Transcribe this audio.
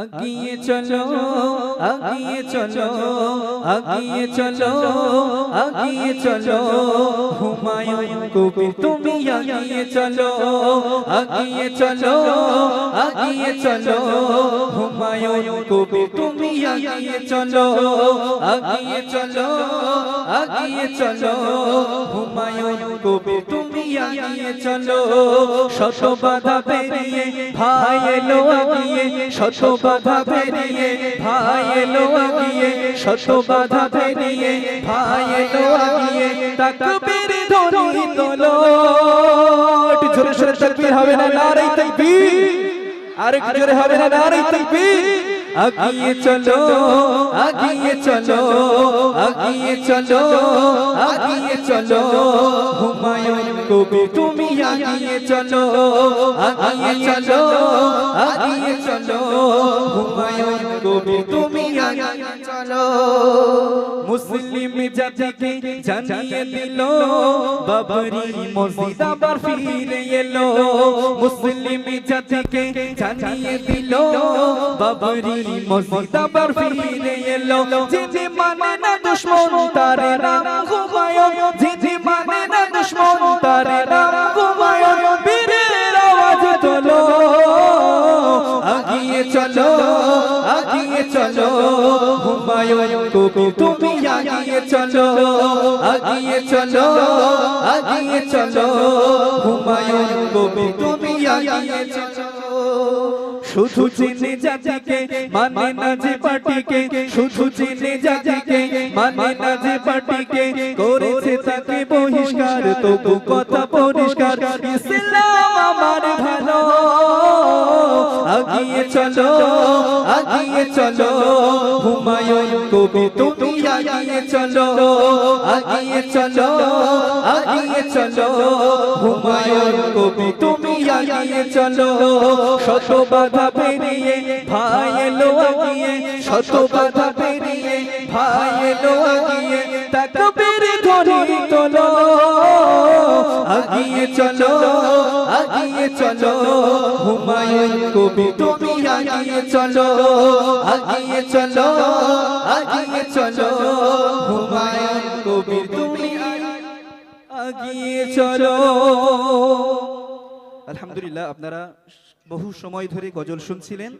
আগিয়ে চলো আগিয়ে চলো আগিয়ে চলো আগিয়ে চলো। হুমায়ুন কবির, তুমি আগিয়ে চলো আগিয়ে চলো আগিয়ে চলো। হুমায়ুন কবির, তুমি আগিয়ে চলো আগিয়ে চলো আগিয়ে চলো। হুমায়ুন কবির, তুমি আগিয়ে চলো। শত বাধা পেরিয়ে, ভাই এলো আগিয়ে, শত বাধা পেরিয়ে ভাই এলো আগিয়ে শত বাধা পেরিয়ে ভাই এলো আগিয়ে তাকবীর ধ্বনি তোলো। জোরে সোরে তাকবীর হবে না নারে তাকবীর। আর একটু জোরে হবে না নারে আগিয়ে চলো আগিয়ে চলো আগিয়ে চলো আগিয়ে চলো হুমায়ুন কবি, তুমি আগিয়ে চলো আগিয়ে চলো আগিয়ে চলো। হুমায়ুন কবি, তুমি মুসলিম জাতিকে জানিয়ে দিল, বাবরি মসজিদ আবার ফিরে এলো। মুসলিম জাতিকে জানিয়ে দিল, বাবরি মসজিদ আবার ফিরে এলো। যিনি মানে না দুশ্মন, তার নাম হুমায়ুন। দুশ্মন তার নাম হুমায়ুন বীরের আওয়াজ তোলো। আগিয়ে চলো আগিয়ে চলো। হুমায়ুন কবি তুমি আগিয়ে চলো আগিয়ে চলো আগিয়ে চলো। হুমায়ুন কবি তুমি আগিয়ে চলো। শুধু চিনে জাতিকে মানে না যে পার্টিকে, শুধু চিনে জাতিকে মানে না যে পার্টিকে করেছে তাকে বহিষ্কার, তবু কথা পরিষ্কার। ইসলাম আমার ভালো, আগিয়ে চলো আগিয়ে চলো, হুমায়ুন কবি, তুমি আগিয়ে চলো আগিয়ে চলো আগিয়ে চলো, হুমায়ুন কবি তুমি আগিয়ে চলো, শত বাধা পেরিয়ে ভাই এলো আগিয়ে, শত বাধা পেরিয়ে ভাই এলো আগিয়ে, তাকবীর ধ্বনি তোলো, আগিয়ে চলো আগিয়ে চলো, হুমায়ুন কবি তুমি আগিয়ে চলো আগিয়ে চলো আগিয়ে চলো, হুমায়ুন কবি তুমি আগিয়ে চলো। আলহামদুলিল্লাহ আপনারা বহু সময় ধরে গজল শুনছিলেন।